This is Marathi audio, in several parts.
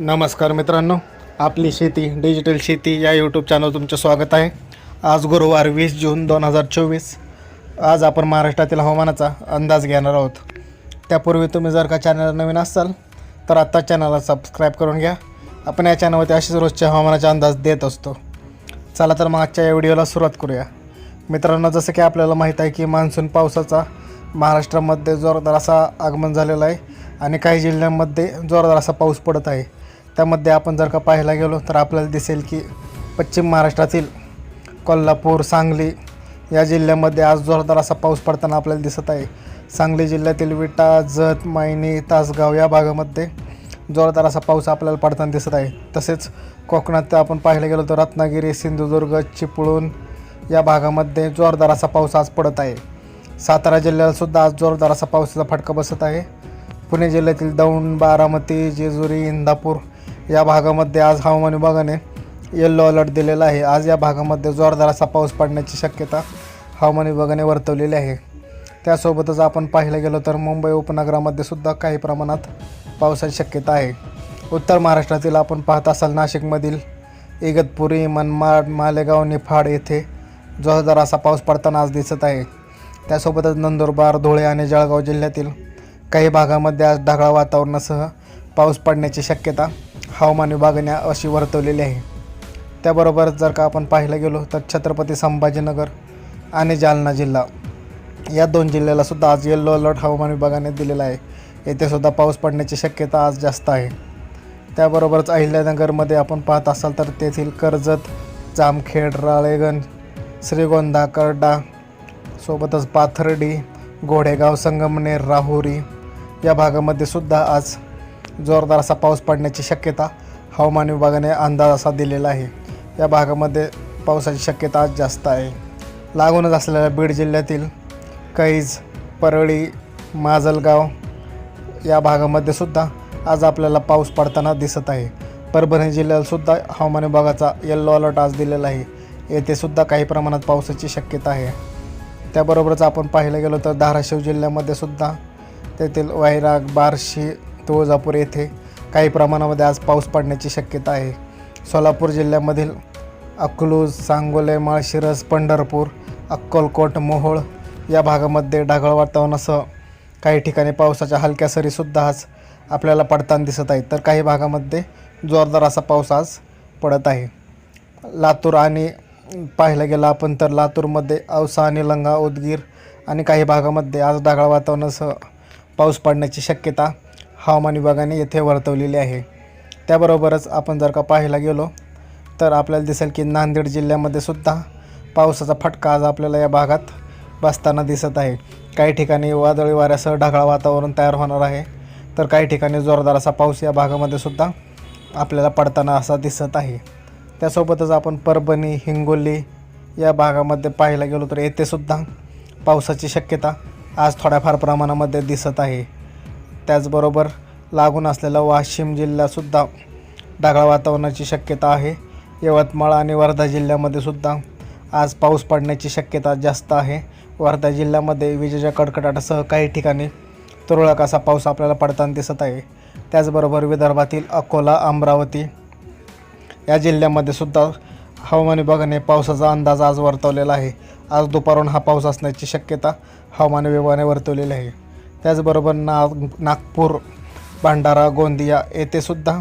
नमस्कार मित्रांनो आपली शेती डिजिटल शेती या यूट्यूब चॅनल तुमचं स्वागत आहे. आज गुरुवार वीस जून दोन हजार चोवीस. आज आपण महाराष्ट्रातील हवामानाचा अंदाज घेणार आहोत. त्यापूर्वी तुम्ही जर का चॅनल नवीन असाल तर आत्ता चॅनलला सबस्क्राईब करून घ्या. आपण या चॅनलवरती असेच रोजच्या हवामानाचा अंदाज देत असतो. चला तर मग आजच्या या व्हिडिओला सुरुवात करूया. मित्रांनो जसं की आपल्याला माहीत आहे की मान्सून पावसाचा महाराष्ट्रामध्ये जोरदार असा आगमन झालेला आहे आणि काही जिल्ह्यांमध्ये जोरदार असा पाऊस पडत आहे. त्यामध्ये आपण जर का पाहायला गेलो तर आपल्याला दिसेल की पश्चिम महाराष्ट्रातील कोल्हापूर सांगली या जिल्ह्यामध्ये आज जोरदार असा पाऊस पडताना आपल्याला दिसत आहे. सांगली जिल्ह्यातील विटा जत मायनी तासगाव या भागामध्ये जोरदार असा पाऊस आपल्याला पडताना दिसत आहे. तसेच कोकणात आपण पाहायला गेलो तर रत्नागिरी सिंधुदुर्ग चिपळूण या भागामध्ये जोरदार असा पाऊस आज पडत आहे. सातारा जिल्ह्यालासुद्धा आज जोरदार असा पावसाचा फटका बसत आहे. पुणे जिल्ह्यातील दौंड बारामती जेजुरी इंदापूर या भागामध्ये आज हवामान विभागाने येल्लो अलर्ट दिलेला आहे. आज या भागामध्ये जोरदार असा पाऊस पडण्याची शक्यता हवामान विभागाने वर्तवलेली आहे. त्यासोबतच आपण पाहिलं गेलो तर मुंबई उपनगरामध्ये सुद्धा काही प्रमाणात पावसाची शक्यता आहे. उत्तर महाराष्ट्रातील आपण पाहत असाल नाशिकमधील इगतपुरी मनमाड मालेगाव निफाड येथे जोरदार असा पाऊस पडताना आज दिसत आहे. त्यासोबतच नंदुरबार धुळे आणि जळगाव जिल्ह्यातील काही भागामध्ये आज ढगाळ वातावरणासह पाऊस पडण्याची शक्यता हवामान विभागाने अशी वर्तवलेली आहे. त्याबरोबरच जर का आपण पाहायला गेलो तर छत्रपती संभाजीनगर आणि जालना जिल्हा या दोन जिल्ह्याला सुद्धा आज येल्लो अलर्ट हवामान विभागाने दिलेला आहे. येथे सुद्धा पाऊस पडण्याची शक्यता आज जास्त आहे. त्याबरोबरच अहिल्यानगरमध्ये आपण पाहत असाल तर तेथील कर्जत जामखेड राळेगण श्रीगोंदा करडा सोबतच पाथर्डी घोडेगाव संगमनेर राहुरी या भागामध्ये सुद्धा आज जोरदार असा पाऊस पडण्याची शक्यता हवामान विभागाने अंदाज असा दिलेला आहे. या भागामध्ये पावसाची शक्यता आज जास्त आहे. लागूनच असलेल्या बीड जिल्ह्यातील कैज परळी माजलगाव या भागामध्ये सुद्धा आज आपल्याला पाऊस पडताना दिसत आहे. परभणी जिल्ह्यालासुद्धा हवामान विभागाचा येल्लो अलर्ट आज दिलेला आहे. येथे सुद्धा काही प्रमाणात पावसाची शक्यता आहे. त्याबरोबरच आपण पाहायला गेलो तर धाराशिव जिल्ह्यामध्ये सुद्धा तेथील वैराग बार्शी तुळजापूर येथे काही प्रमाणामध्ये आज पाऊस पडण्याची शक्यता आहे. सोलापूर जिल्ह्यामधील अकलूज सांगोले माळशिरस पंढरपूर अक्कलकोट मोहोळ या भागामध्ये ढगाळ वातावरणासह काही ठिकाणी पावसाच्या हलक्या सरीसुद्धा आज आपल्याला पडताना दिसत आहेत. तर काही भागामध्ये जोरदार असा पाऊस आज पडत आहे. लातूर आणि पाहायला गेलं आपण तर लातूरमध्ये औसा आणि लंगा उदगीर आणि काही भागामध्ये आज ढगाळ वातावरणासह पाऊस पडण्याची शक्यता हवामान विभागाने येथे वर्तवलेली आहे. त्याबरोबरच आपण जर का पाहायला गेलो तर आपल्याला दिसेल की नांदेड जिल्ह्यामध्ये सुद्धा पावसाचा फटका आज आपल्याला या भागात बसताना दिसत आहे. काही ठिकाणी वादळी वाऱ्यासह ढगाळ वातावरण तयार होणार आहे. तर काही ठिकाणी जोरदार असा पाऊस या भागामध्ये सुद्धा आपल्याला पडताना असा दिसत आहे. त्यासोबतच आपण परभणी हिंगोली या भागामध्ये पाहायला गेलो तर येथेसुद्धा पावसाची शक्यता आज थोड्याफार प्रमाणामध्ये दिसत आहे. त्याचबरोबर लागून असलेला वाशिम जिल्हासुद्धा ढगाळ वातावरणाची शक्यता आहे. यवतमाळ आणि वर्धा जिल्ह्यामध्ये सुद्धा आज पाऊस पडण्याची शक्यता जास्त आहे. वर्धा जिल्ह्यामध्ये विजेच्या कडकडाटासह काही ठिकाणी तुरळक असा पाऊस आपल्याला पडताना दिसत आहे. त्याचबरोबर विदर्भातील अकोला अमरावती या जिल्ह्यामध्ये सुद्धा हवामान विभागाने पावसाचा अंदाज आज वर्तवलेला आहे. आज दुपारून हा पाऊस असण्याची शक्यता हवामान विभागाने वर्तवलेली आहे. त्याचबरोबर नाग नागपूर भंडारा गोंदिया येथे सुद्धा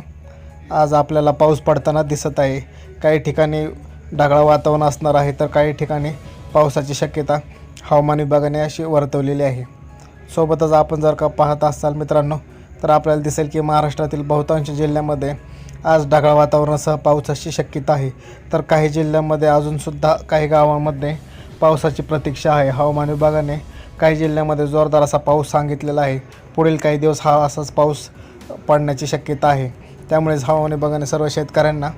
आज आपल्याला पाऊस पडताना दिसत आहे. काही ठिकाणी ढगाळ वातावरण असणार आहे तर काही ठिकाणी पावसाची शक्यता हवामान विभागाने अशी वर्तवलेली आहे. सोबतच आपण जर का पाहत असाल मित्रांनो तर आपल्याला दिसेल की महाराष्ट्रातील बहुतांश जिल्ह्यामध्ये आज ढगाळ वातावरणासह पावसाची शक्यता आहे. तर काही जिल्ह्यांमध्ये अजूनसुद्धा काही गावांमध्ये पावसाची प्रतीक्षा आहे. हवामान विभागाने काही जिल्ह्यामध्ये जोरदार असा पाऊस सांगितलेला आहे. पुढील काही दिवस हा असाच पाऊस पडण्याची शक्यता आहे. त्यामुळेच हवामान विभागाने सर्व शेतकऱ्यांना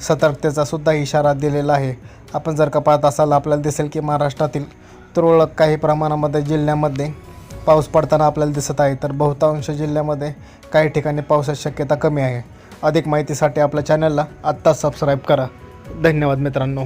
सतर्कतेचा सुद्धा इशारा दिलेला आहे. आपण जर का पाहत असाल आपल्याला दिसेल की महाराष्ट्रातील तुरळक काही प्रमाणामध्ये जिल्ह्यामध्ये पाऊस पडताना आपल्याला दिसत आहे तर बहुतांश जिल्ह्यामध्ये काही ठिकाणी पावसाची शक्यता कमी आहे. अधिक माहितीसाठी आपल्या चॅनलला आत्ताच सबस्क्राईब करा. धन्यवाद मित्रांनो.